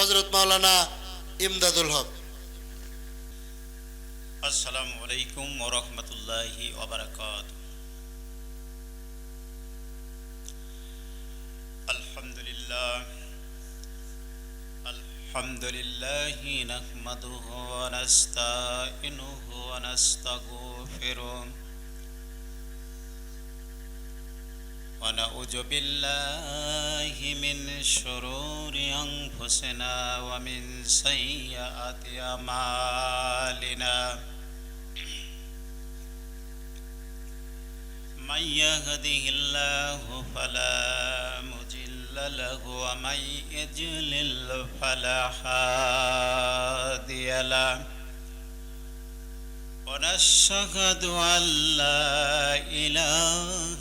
হজরত মাওলানা ইমদাদুল হক। আসসালামু আলাইকুম ওরহমতুল্লাহি ওবরাকাত আলহামদুলিল্লাহ আলহামদুলিল্লাহ নাহমাদুহু ونعوذ بالله من شرور أنفسنا ومن سيئات أعمالنا من يهده الله فلا مضل له ومن يضلل فلا هادي له ونشهد أن لا إله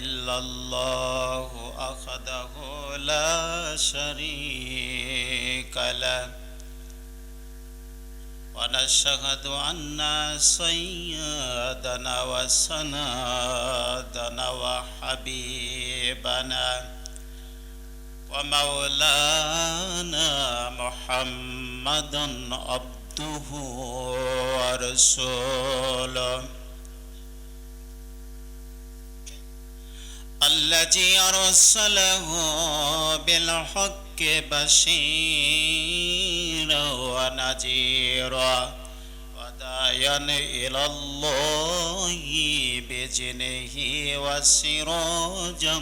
إلا الله أخده لا شريك له. ونشهد أن سيدنا وسندنا وحبيبنا ومولانا محمدا عبده ورسوله الذي أرسله بالحق بشيرا ونذيرا وداعيا إلى الله بإذنه وسراجا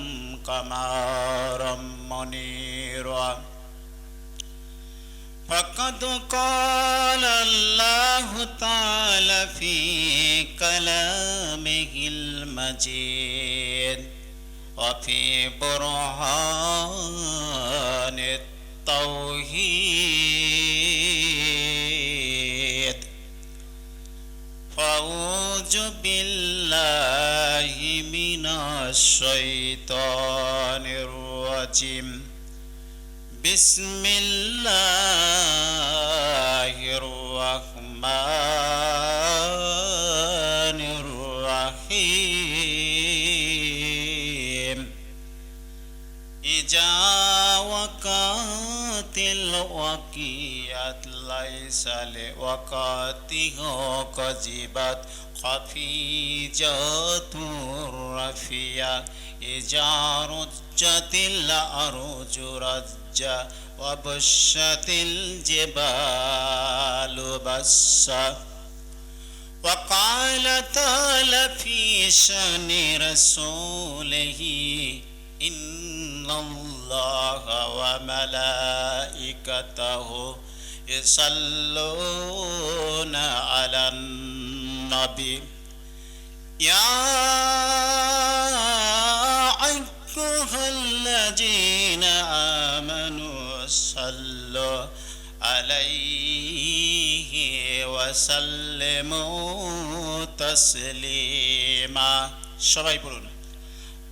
قمرا منيرا فقد قال الله تعالى في كلامه المجيد وفي برهان التوحيد. فأعوذ بالله من الشيطان الرجيم. বিসমিল্লাহির রহমান الوقيات ليس لوقاتها كذبت خفيجة رفيع إذا رجت الأرض رجا وبشت الجبال بسا وقال تعالى في شأن رسوله إن الله وملائكته يصلون على النبي يا أيها الذين آمنوا صلوا عليه وسلموا تسليما সবাই পড়ুন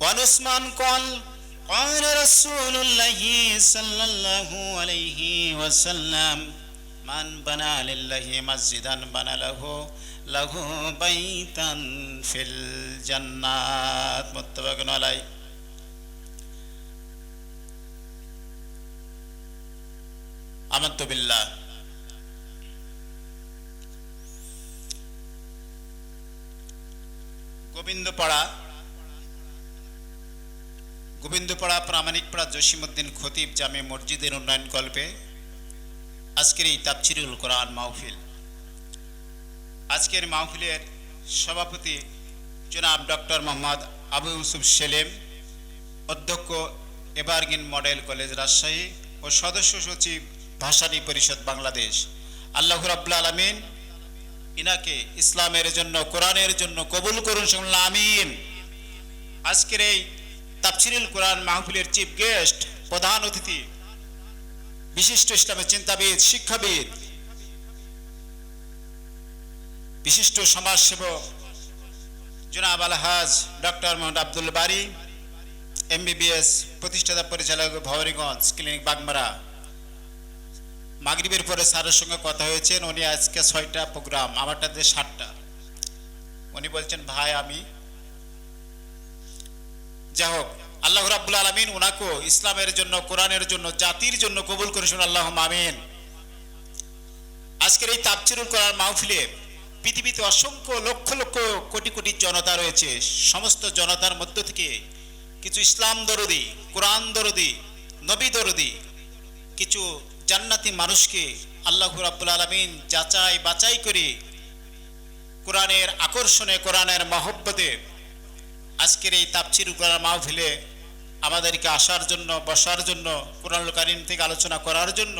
وعن عثمان قال قال رسول الله صلى الله عليه وسلم من بنى لله مسجدا بنى له له بيتا في الجنات متفق عليه আমন্ত বিল্লাহ গোবিন্দপাড়া গোবিন্দপাড়া প্রামাণিকপাড়া জসিমুদ্দিন খতিব জামে মসজিদের উন্নয়ন কল্পে আজকের এই তাপচিরুল কোরআন মাহফিল। আজকের মাহফিলের সভাপতি জনাব ডক্টর মোহাম্মদ আবু ইউসুফ সেলেম, অধ্যক্ষ এভারগিন মডেল কলেজ রাজশাহী ও সদস্য সচিব ভাষানী পরিষদ বাংলাদেশ। আল্লাহ রাব্বুল আলমিন ইনাকে ইসলামের জন্য, কোরআনের জন্য কবুল করুন শুনলাম আমিন। আজকের এই তাফসিরুল কোরআন মাহফিলের চিফ গেস্ট, প্রধান অতিথি, বিশিষ্ট ইসলামের চিন্তাবিদ, শিক্ষাবিদ, বিশিষ্ট সমাজসেবক, জনাব আলহাজ ডক্টর মোহাম্মদ আব্দুল বারি, এমবিবিএস প্রতিষ্ঠাতা পরিচালক ভবরীগঞ্জ ক্লিনিক বাগমারা। মাগরিবের পরে স্যারের সঙ্গে কথা হয়েছেন। উনি আজকে ছয়টা প্রোগ্রাম আমারটাতে সাতটা। উনি বলছেন, ভাই, আমি যাই হোক, আল্লাহ রাব্বুল আলমিন ওনাকেও ইসলামের জন্য, কোরআনের জন্য, জাতির জন্য কবুল করেছেন আল্লাহ মামিন আজকের এই তাপচিরুল করার মাহফিলে পৃথিবীতে অসংখ্য লক্ষ লক্ষ কোটি কোটি জনতা রয়েছে। সমস্ত জনতার মধ্য থেকে কিছু ইসলাম দরদি, কোরআন দরদি, নবী দরদি, কিছু জান্নাতি মানুষকে আল্লাহ রাব্বুল আলমিন যাচাই বাছাই করে কোরআনের আকর্ষণে, কোরআনের মহব্বতে আজকের এই তাপচির করার মাহফিলে আমাদেরকে আসার জন্য, বসার জন্য কোরআন কারিম থেকে আলোচনা করার জন্য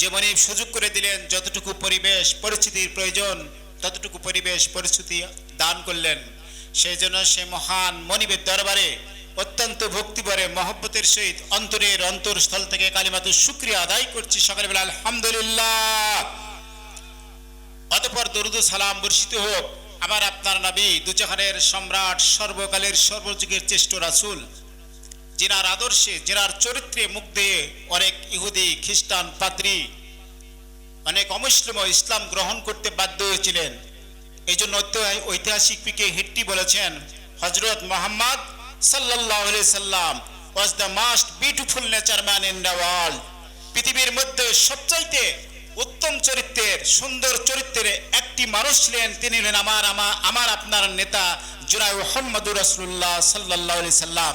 যেমনই সুযোগ করে দিলেন, যতটুকু পরিবেশ পরিস্থিতির প্রয়োজন, ততটুকু পরিবেশ পরিস্থিতি দান করলেন। সেই জন্য সে মহান মনিবের দরবারে অত্যন্ত ভক্তিভরে মহব্বতের সহিত অন্তরের অন্তরস্থল থেকে কালিমাতুর শুক্রিয়া আদায় করছি। সকালবেলা আলহামদুলিল্লাহ। অতপর দরুদ সালাম বর্ষিত হোক। আমার আপনার নবী দুজাহানের সম্রাট, সর্বকালের সর্বযুগের চেষ্ট রাসুল, যিনার আদর্শে, যিনার চরিত্রে দিয়ে অনেক ইহুদি, খ্রিস্টান, পাদ্রী, অনেক অমুসলিম ইসলাম গ্রহণ করতে বাধ্য হয়েছিলেন। এই জন্য ঐতিহাসিক পিকে হিট্টি বলেছেন হজরত মোহাম্মদ সাল্লাহ সাল্লাম was the most beautiful nature man in the world পৃথিবীর মধ্যে সবচাইতে উত্তম চরিত্রের, সুন্দর চরিত্রের একটি মানুষ ছিলেন তিনি হলেন আমার আমার আপনার নেতা জুনাই মোহাম্মদুর রসুল্লাহ সাল্লাহ সাল্লাম।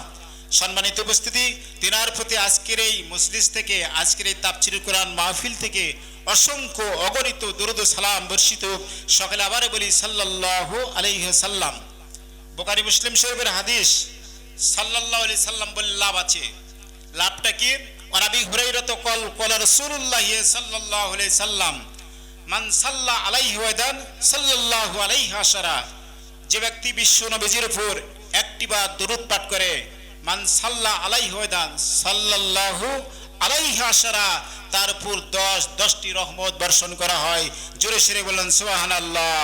সম্মানিত উপস্থিতি, তিনার প্রতি আজকের এই মসজিদ থেকে, আজকের এই তাপচির কোরআন মাহফিল থেকে অসংখ্য অগণিত দুরুদ সালাম বর্ষিত। সকালে আবারও বলি সাল্লাহ আলাইহ সাল্লাম। বোকারি মুসলিম শরীফের হাদিস সাল্লাল্লাহু আলাইহি সাল্লাম বলে লাভ আছে। লাভটা কি? অনাবি হুরাইরাত কল কল রাসূলুল্লাহ সাল্লাল্লাহু আলাইহি সাল্লাম, মান সাল্লা আলাইহি ওয়াদান সাল্লাল্লাহু আলাইহি আশারা। যে ব্যক্তি বিশ্ব নবীজির উপর একটিবার দরুদ পাঠ করে, মান সাল্লা আলাইহি ওয়াদান সাল্লাল্লাহু আলাইহি আশারা। তার উপর দশ, দশটি রহমত বর্ষণ করা হয়। জোরে সরে বলেন সুবহানাল্লাহ।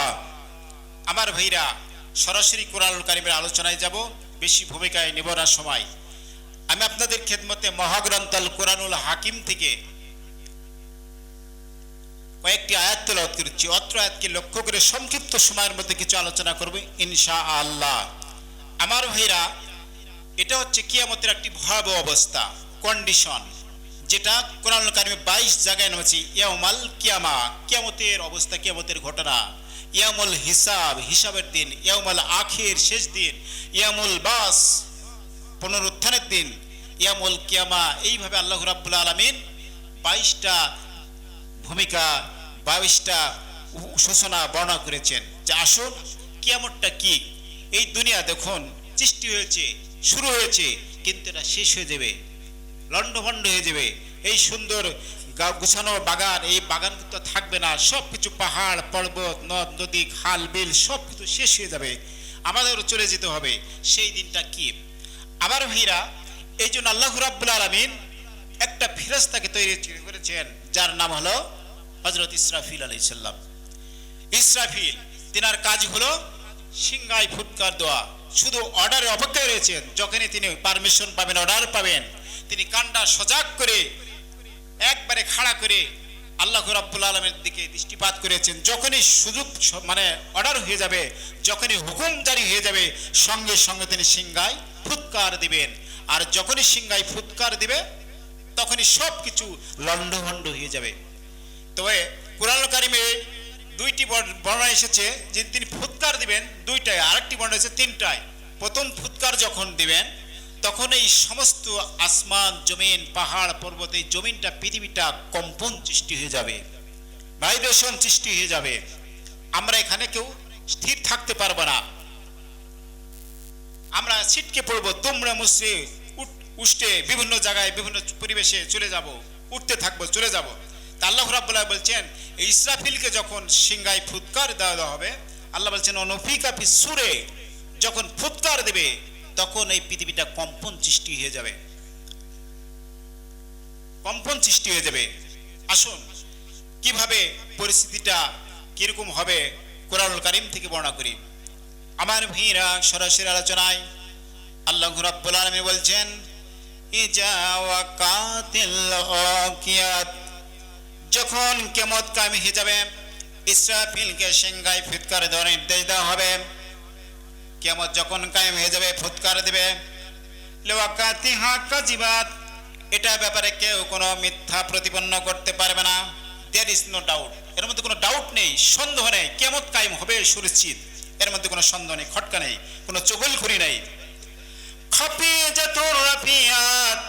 আমার ভাইরা, সরাসরি কোরআনুল কারিমের আলোচনায় যাব। বেশি ভূমিকায় নেব না সময় আমি আপনাদের খেদমতে মহাগ্রন্থাল কোরআনুল হাকিম থেকে কয়েকটি আয়াত তেলাওয়াত করেছি। অত্র আয়াতকে লক্ষ্য করে সংক্ষিপ্ত সময়ের মধ্যে কিছু আলোচনা করব ইনশা আল্লাহ আমার ভাইরা, এটা হচ্ছে কিয়ামতের একটি ভয়াবহ অবস্থা কন্ডিশন যেটা কোরআন কারিমে বাইশ জায়গায় নেমেছি ইয়ামাল কিয়ামা, কিয়ামতের অবস্থা, কিয়ামতের ঘটনা। ইয়ামুল হিসাব, হিসাবের দিন, ইয়ামুল আখির, শেষ দিন, ইয়ামুল বাস, পুনরুত্থানের দিন, ইয়ামুল কিয়ামা, এইভাবে আল্লাহ রাব্বুল আলমিন বাইশটা ভূমিকা, বাইশটা সূচনা বর্ণনা করেছেন। যে আসুন, কিয়ামতটা কি? এই দুনিয়া দেখুন, সৃষ্টি হয়েছে, শুরু হয়েছে, কিন্তু এটা শেষ হয়ে যাবে, লণ্ডভণ্ড হয়ে যাবে। এই সুন্দর গুছানো বাগান, এই বাগান কিন্তু থাকবে না। সব কিছু পাহাড়, পর্বত, নদ, নদী, খাল, বিল সব কিছু শেষ হয়ে যাবে। আমাদেরও চলে যেতে হবে। সেই দিনটা কি? আবার ভাইরা, এই জন্য আল্লাহ রাব্বুল আলমিন একটা ফেরেস্তাকে তৈরি করেছেন, যার নাম হলো হজরত ইসরাফিল আলাই সাল্লাম ইসরাফিল, তিনার কাজ হলো সিংহাই ফুটকার দেওয়া শুধু অর্ডারে অপেক্ষায় রয়েছেন, যখনই তিনি পারমিশন পাবেন অর্ডার পাবেন, তিনি কানটা সজাগ করে একবারে খাড়া করে আল্লাহ রাব্বুল আলমের দিকে দৃষ্টিপাত করেছেন। যখনই সুযোগ মানে অর্ডার হয়ে যাবে, যখনই হুকুম জারি হয়ে যাবে, সঙ্গে সঙ্গে তিনি সিংহায় ফুৎকার দিবেন। আর যখনই সিংহায় ফুৎকার দিবে, তখনই সব কিছু লণ্ডভণ্ড হয়ে যাবে। তবে কোরআন কারিমে দুইটি বর্ণ- বর্ণনা এসেছে, যে তিনি ফুৎকার দিবেন, দুইটায়। আরেকটি বর্ণনা এসেছে, তিনটায়। প্রথম ফুৎকার যখন দিবেন তখন এই সমস্ত আসমান, জমিন, পাহাড়, পর্বত জমিনটা, পৃথিবীটা কম্পন সৃষ্টি হয়ে যাবে, ভাইব্রেশন সৃষ্টি হয়ে যাবে। আমরা এখানে কেউ স্থির থাকতে পারব না। আমরা ছিটকে পড়ব তোমরা মুসরে উষ্টে বিভিন্ন জায়গায়, বিভিন্ন পরিবেশে চলে যাব, উঠতে থাকব, চলে যাব। তা আল্লাহ রাব্বুল্লাহ বলছেন ইসরাফিলকে যখন সিংহায় ফুৎকার দেওয়া দেওয়া হবে, আল্লাহ বলছেন, অনফিকা সুরে যখন ফুৎকার দেবে তখন এই পৃথিবীটা কম্পন সৃষ্টি হয়ে যাবে। কম্পন সৃষ্টি হয়ে যাবে। আসুন, কীভাবে পরিস্থিতিটা কীরকম হবে কোরআনুল কারিম থেকে বর্ণনা করি। আমার ভীরা সরাসরি আলোচনায় আল্লাহ রাব্বুল আলামিন বলছেন, ইজা ওয়াকাতিল যখন কেমত কায়েম হয়ে যাবে, ইসরাফিলকে সিংহায় ফুৎকার দেওয়ার নির্দেশ দেওয়া হবে। কেমত যখন কায়েম হয়ে যাবে, ফুৎকার দেবে। লেওয়াকাতিহা কাজিবাত এটা ব্যাপারে কেউ কোনো মিথ্যা প্রতিপন্ন করতে পারবে না। দেয়ার ইজ নো ডাউট এর মধ্যে কোনো ডাউট নেই, সন্দেহ নেই। কেমত কায়েম হবে সুনিশ্চিত। এর মধ্যে কোনো সন্দেহ নেই, খটকা নেই, কোনো চগলখড়ি নেই। খাফিজাতুর রাফিয়াত।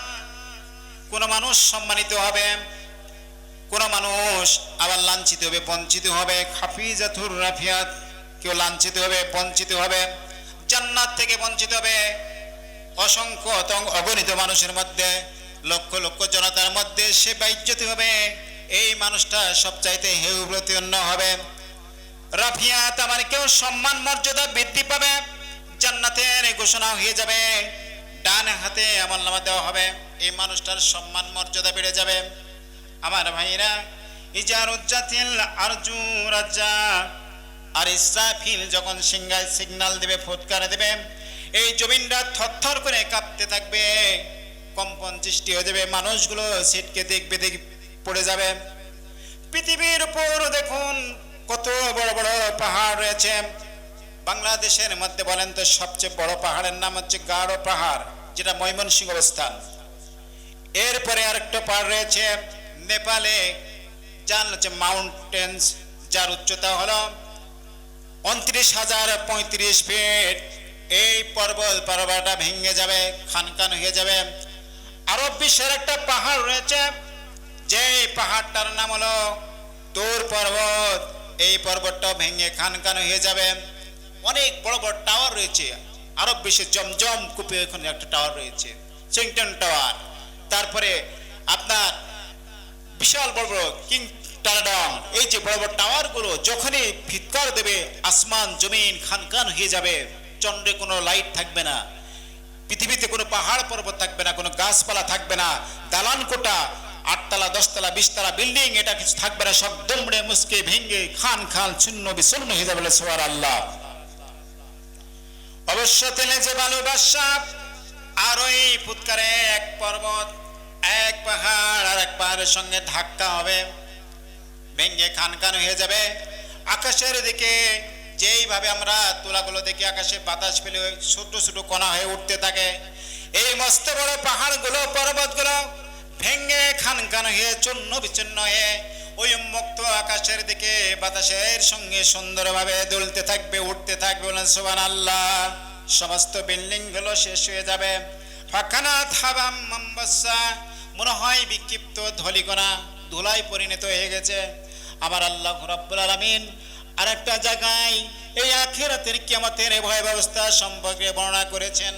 কোন মানুষ সম্মানিত হবে। কোন মানুষ আবার লাঞ্ছিত হবে, বঞ্চিত হবে। খাফিজাতুর রাফিয়াত। কেউ লাঞ্ছিত হবে, বঞ্চিত হবে। জান্নাত থেকে বঞ্চিত হবে। অসংখ্য অতং অগণিত মানুষের মধ্যে, লক্ষ লক্ষ জনতার মধ্যে সে বাইজ্যতি হবে। এই মানুষটা সবচাইতে হেউ প্রতিপন্ন হবে। রাফিয়াত আমার কেউ সম্মান মর্যাদা বৃদ্ধি পাবে? জান্নাতের ঘোষণা হয়ে যাবে। ডান হাতে আমল নামা দেওয়া হবে। এই মানুষটার সম্মান মর্যাদা বেড়ে যাবে। আমার ভাইরা ইজার উজ্জাতিল আরজু রাজ্জা আর ইসরাফিল যখন সিংহায় সিগন্যাল দেবে, ফুৎকার দেবে, এই জমিনটা থরথর করে কাঁপতে থাকবে, কম্পন সৃষ্টি হয়ে যাবে, মানুষগুলো সিটকে দেখবে দেখ পড়ে যাবে। পৃথিবীর উপর দেখুন কত বড় বড় পাহাড় রয়েছে। বাংলাদেশের মধ্যে বলেন তো সবচেয়ে বড় পাহাড়ের নাম হচ্ছে গাঢ় পাহাড়, যেটা ময়মনসিংহ অবস্থান। এরপরে আরেকটা পাহাড় রয়েছে, নেপালে, যার হচ্ছে মাউন্টেন্স, যার উচ্চতা হলো উনত্রিশ হাজার পঁয়ত্রিশ ফিট। এই পর্বত পর্বতটা ভেঙে যাবে খানখান হয়ে যাবে। আরব বিশ্বের একটা পাহাড় রয়েছে যে পাহাড়টার নাম হলো তোর পর্বত। এই পর্বতটা ভেঙে খানখান হয়ে যাবে। অনেক বড় বড় টাওয়ার রয়েছে। আরব বিশ্বের জমজম কূপে এখানে একটা টাওয়ার রয়েছে চিংটন টাওয়ার। তারপরে আপনার বিশাল বড় বড় কিং টারাডং এই যে বড় বড় টাওয়ারগুলো যখনই ফিৎকার দেবে, আসমান, জমিন খানখান হয়ে যাবে, চন্দ্রে কোনো লাইট থাকবে না। পৃথিবীতে কোনো পাহাড় পর্বত থাকবে না, কোনো গাছপালা থাকবে না। দালান কোটা আটতলা, দশতলা, বিশতলা বিল্ডিং এটা কিছু থাকবে না। সব দমড়ে মুসকে ভেঙে খান খান শূন্য বিশূন্য হয়ে যাবে সোয়ার আল্লাহ অবশ্য তেলে যে ভালোবাসা আর ওই ফুৎকারে এক পর্বত, এক পাহাড়, আর এক পাহাড়ের সঙ্গে ধাক্কা হবে। ভেঙ্গে খান খান হয়ে যাবে। আকাশের দিকে যেইভাবে আমরা তুলাগুলো দেখি, আকাশে বাতাস ফেলে ছোট ছোট কণা হয়ে উঠতে থাকে। এই মস্ত বড় পাহাড়গুলো, পর্বতগুলো ভেঙ্গে খান খান হয়ে চূর্ণ বিচ্ছিন্ন হয়ে ওই উন্মুক্ত আকাশের দিকে বাতাসের সঙ্গে সুন্দরভাবে দুলতে থাকবে, উঠতে থাকবে বলেন আল্লাহ সমস্ত বিল্ডিংগুলো শেষ হয়ে যাবে। ফাঁকানা থাবাম মাম্বাসা, মনে হয় বিক্ষিপ্ত ধলিকণা ধুলাই পরিণত হয়ে গেছে। আমার আল্লাহ রব্বুল আলামিন আর একটা জায়গায় এই আখিরাতের কিয়ামতের ভয় ব্যবস্থা সম্পর্কে বর্ণনা করেছেন।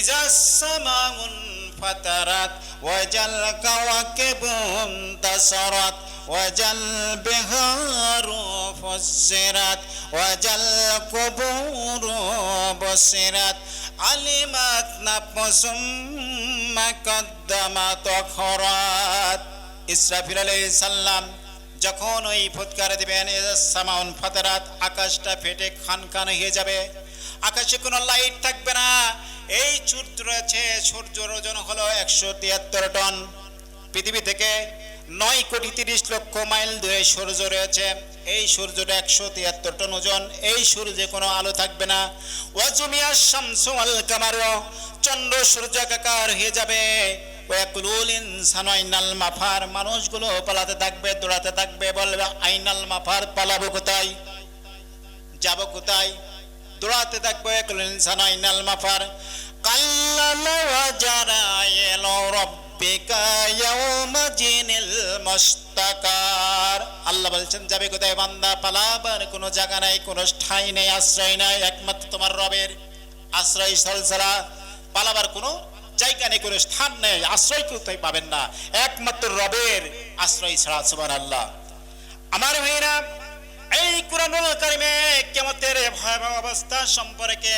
ইজা সামাউন ফাতারাত, ওয়াজাল কাওয়াকিবুন তাসারাত, ওয়াজাল বিহারু ফুসিরাত ওয়াজাল কুবুরু বসিরাত আলিমাত নাফসুম মা কদ্দামাত খরাত। ইসরাফিল আলাইহিস সালাম যখন ওই ফুৎকার দিবেন সামাউন ফাতারাত, আকাশটা ফেটে খান খান হয়ে যাবে। আকাশে কোনো লাইট থাকবে না। এই সূর্য রয়েছে, সূর্যর ওজন হলো একশো তিয়াত্তর টন। পৃথিবী থেকে নয় কোটি তিরিশ লক্ষ মাইল দূরে সূর্য রয়েছে। এই সূর্যটা একশো তিয়াত্তর টন ওজন। এই সূর্যে কোনো আলো থাকবে না। ওয়াজুমিয়া শামসু আল কামারো। চন্দ্র সূর্য একাকার হয়ে যাবে। ওয়াকুলুল ইনসানু আইনাল মাফার। মানুষগুলো পালাতে থাকবে, দৌড়াতে থাকবে, বলবে, আইনাল মাফার, পালাবো কোথায়? যাব কোথায়? দৌড়াতে থাকবে ওয়াকুলুল ইনসানু আইনাল মাফার। কাল্লা ওয়াজারা জিনিল আল্লাহ বলছেন কোথায় পালাবার কোনো জায়গা নাই, কোনো নেই, আশ্রয় একমাত্র তোমার রবের আশ্রয় ছাড়া পালাবার কোনো জায়গা নেই, কোনো স্থান নেই, আশ্রয় কোথায় পাবেন না? একমাত্র রবের আশ্রয় ছাড়া সুবান আল্লাহ আমার ভাইরা, এই কোরআনুল কারিমে কেমতের ভয়াবহ অবস্থা সম্পর্কে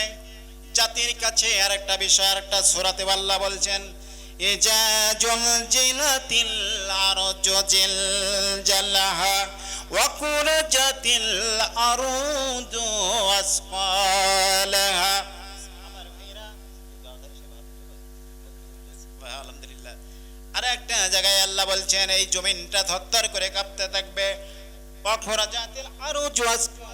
জাতির কাছে আর একটা বিষয় আর একটা সুরাতে আল্লাহ বলছেন আরজুজিল জালাহা ওয়াকুরজাতিল আরুদু আসফালাহা আমার ভাইরা আলহামদুলিল্লাহ। আর একটা জায়গায় আল্লাহ বলছেন, এই জমিনটা থরথর করে কাঁপতে থাকবে। অখরাজাতিল আরুজু আসফালাহা আচ্ছা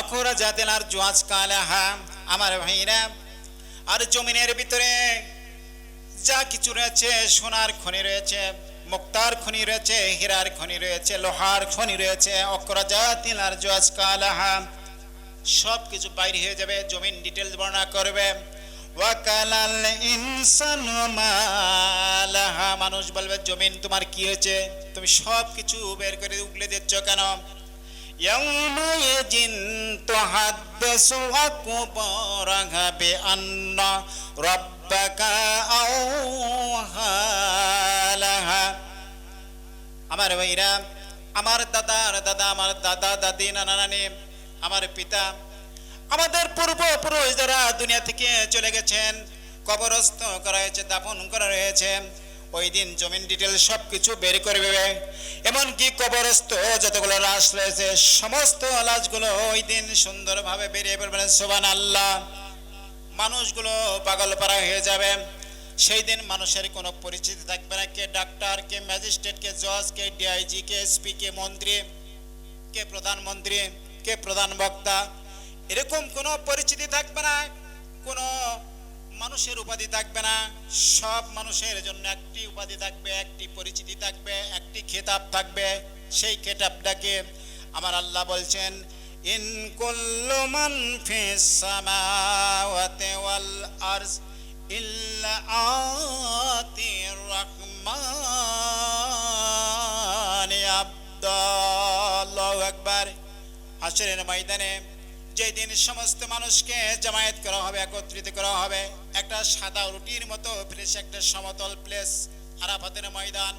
অখরা জাতেল আর জোয়াজ কালাহা আমার ভাইরা। আর জমিনের ভিতরে যা কিছু রয়েছে, সোনার খনি রয়েছে, মুক্তার খনি রয়েছে, হীরার খনি রয়েছে, লোহার খনি রয়েছে অক্ষরা জাতিল আর জোয়াজ কালাহা সব কিছু বাইরে হয়ে যাবে, জমিন ডিটেলস বর্ণনা করবে। ওয়াকালাল ইনসানু মালাহা মানুষ বলবে, জমিন তোমার কি হয়েছে? তুমি সব কিছু বের করে উগলে দিচ্ছ কেন? يومئذ تحدث أكبرها بأن ربك أوحى لها আমার ভাইরা আমার দাদার দাদা আমার দাদা দাদি নানা নানি আমার পিতা আমাদের পূর্বপুরুষ যারা দুনিয়া থেকে চলে গেছেন কবরস্থ করা হয়েছে দাফন করা রয়েছে ওই দিন জমিন ডিটেল সব কিছু বের করে দেবে। এমনকি কবরস্থ যতগুলো লাশ রয়েছে, সমস্ত লাশগুলো ওই দিন সুন্দরভাবে বেরিয়ে পড়বেন সোবান আল্লাহ মানুষগুলো পাগল পাড়া হয়ে যাবে। সেই দিন মানুষের কোনো পরিচিতি থাকবে না। কে ডাক্তার কে ম্যাজিস্ট্রেট কে জজ কে ডিআইজি কে এসপি কে মন্ত্রী, কে প্রধানমন্ত্রী, কে প্রধান বক্তা, এরকম কোনো পরিচিতি থাকবে না। মানুষের উপাধি থাকবে না, সব মানুষের জন্য একটি উপাধি থাকবে, একটি পরিচিতি থাকবে, একটি খেতাব থাকবে। সেই খেতাবটাকে আমার আল্লাহ বলছেন, ইন কুল্লু মান ফিস সামাওয়াতি ওয়াল আরজ ইল্লা আতির রহমান আব্দাল্লাহু আকবার। হাসরের ময়দানে যেই দিন সমস্ত মানুষকে জামায়াত করা হবে, একত্রিত করা হবে, একটা সাদা রুটির মতো ফ্রেশ একটা সমতল প্লেস আরাফাতের ময়দান।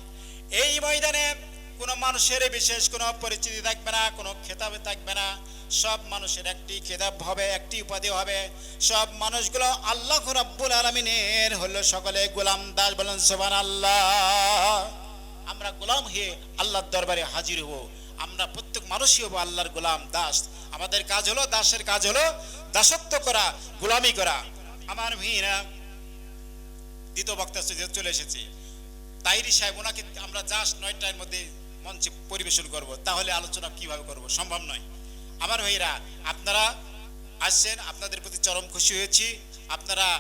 এই ময়দানে কোনো মানুষের বিশেষ কোনো পরিচিতি থাকবে না, কোনো খেতাবে থাকবে না। সব মানুষের একটি খেতাব হবে, একটি উপাধি হবে। সব মানুষগুলো আল্লাহ রাব্বুল আলমিনের হলো সকলে গোলাম দাস বলেন সোবান আল্লাহ আমরা গোলাম হয়ে আল্লাহর দরবারে হাজির হব। আমরা প্রত্যেক মানুষই হব আল্লাহর গোলাম, দাস। আমাদের কাজ হলো, দাসের কাজ হলো দাসত্ব করা, গোলামি করা। আমার ভিড়া দ্বিতীয় বক্তা চলে এসেছে। তাইরি সাহেব, ওনাকে আমরা জাস্ট নয়টার মধ্যে মঞ্চে পরিবেশন করব। তাহলে আলোচনা কীভাবে করব? সম্ভব নয়। আমার ভাইরা আপনারা আসছেন, আপনাদের প্রতি চরম খুশি হয়েছি। আপনারা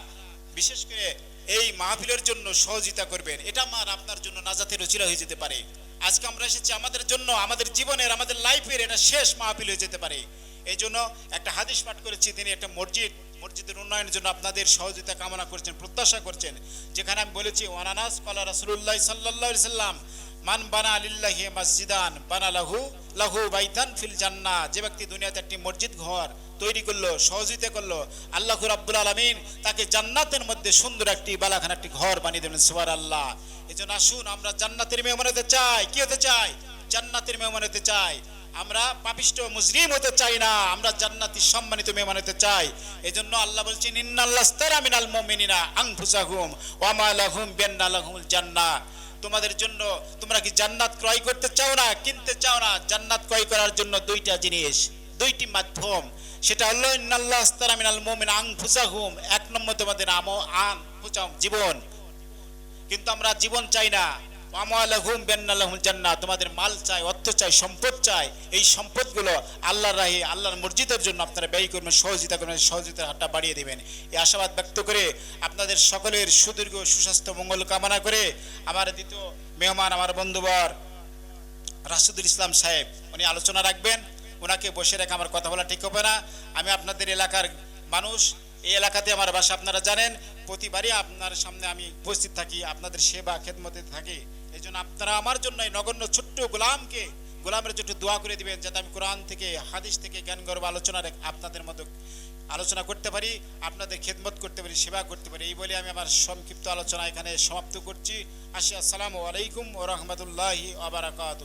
বিশেষ করে এই মাহফিলের জন্য সহযোগিতা করবেন। এটা আমার, আপনার জন্য নাজাতের রচিলা হয়ে যেতে পারে। আজকে আমরা এসেছি আমাদের জন্য, আমাদের জীবনের, আমাদের লাইফের এটা শেষ মাহফিল হয়ে যেতে পারে। এই জন্য একটা হাদিস পাঠ করেছি, তিনি একটা মসজিদ, মসজিদের উন্নয়নের জন্য আপনাদের সহযোগিতা কামনা করছেন, প্রত্যাশা করছেন। যেখানে আমি বলেছি ওয়ানানাস কলা রাসুল্লাহ সাল্লাহ সাল্লাম, মান বানা আলিল্লাহি মসজিদান বানা লাহু লাহু বাইতান ফিল জান্না যে ব্যক্তি দুনিয়াতে একটি মসজিদ ঘর তৈরি করল, সহযোগিতা করল। আল্লাহ রাব্বুল আলামিন তাকে জান্নাতের মধ্যে সুন্দর একটি বালাখানা, একটি ঘর বানিয়ে দেবেন সুবার আল্লাহ এই জন্য আসুন, আমরা জান্নাতের মেহমান হতে চাই। কি হতে চাই? জান্নাতের মেহমান হতে চাই। আমরা পাপিষ্ট, মুসলিম হতে চাই না। আমরা জান্নাতি, সম্মানিত মেহমান হতে চাই। এই জন্য আল্লাহ বলছেন ইন্নাল্লাস্তারা মিনাল মুমিনিনা আনফুসাহুম ওয়া মা লাহুম বিআন্না লাহুমুল জান্নাহ। তোমাদের জন্য তোমরা কি জান্নাত ক্রয় করতে চাও না, কিনতে চাও না? জান্নাত ক্রয় করার জন্য দুইটা জিনিস, দুইটি মাধ্যম। সেটা হলো, ইন্নাল্লাহ আস্তারা মিনাল মুমিন আনফুসাহুম। এক নম্বর তোমাদের আমো ফুচাম জীবন। কিন্তু আমরা জীবন চাই না। আমালাহুম বেন্নালাহুম জান্নাত তোমাদের মাল চাই, অর্থ চাই, সম্পদ চাই। এই সম্পদগুলো আল্লাহর রাহি, আল্লাহর মসজিদের জন্য আপনারা ব্যয় করবেন, সহযোগিতা করবেন, সহযোগিতার হাতটা বাড়িয়ে দেবেন। এই আশাবাদ ব্যক্ত করে আপনাদের সকলের সুদীর্ঘ সুস্বাস্থ্য, মঙ্গল কামনা করে আমার দ্বিতীয় মেহমান, আমার বন্ধুবর রাশিদুল ইসলাম সাহেব, উনি আলোচনা রাখবেন। ওনাকে বসে রেখে আমার কথা বলা ঠিক হবে না। আমি আপনাদের এলাকার মানুষ। এই এলাকাতে আমার বাসা আপনারা জানেন। প্রতিবারই আপনার সামনে আমি উপস্থিত থাকি, আপনাদের সেবা খেদমতে থাকি। এই জন্য আপনারা আমার জন্য এই নগণ্য ছোট্ট গোলামকে, গোলামের জন্য দোয়া করে দিবেন, যাতে আমি কোরআন থেকে, হাদিস থেকে জ্ঞান গর্ব আলোচনার আপনাদের মতো আলোচনা করতে পারি, আপনাদের খেদমত করতে পারি, সেবা করতে পারি। এই বলে আমি আমার সংক্ষিপ্ত আলোচনা এখানে সমাপ্ত করছি। আসি, আসসালামু আলাইকুম ও রহমতুল্লাহি আবরাকাতু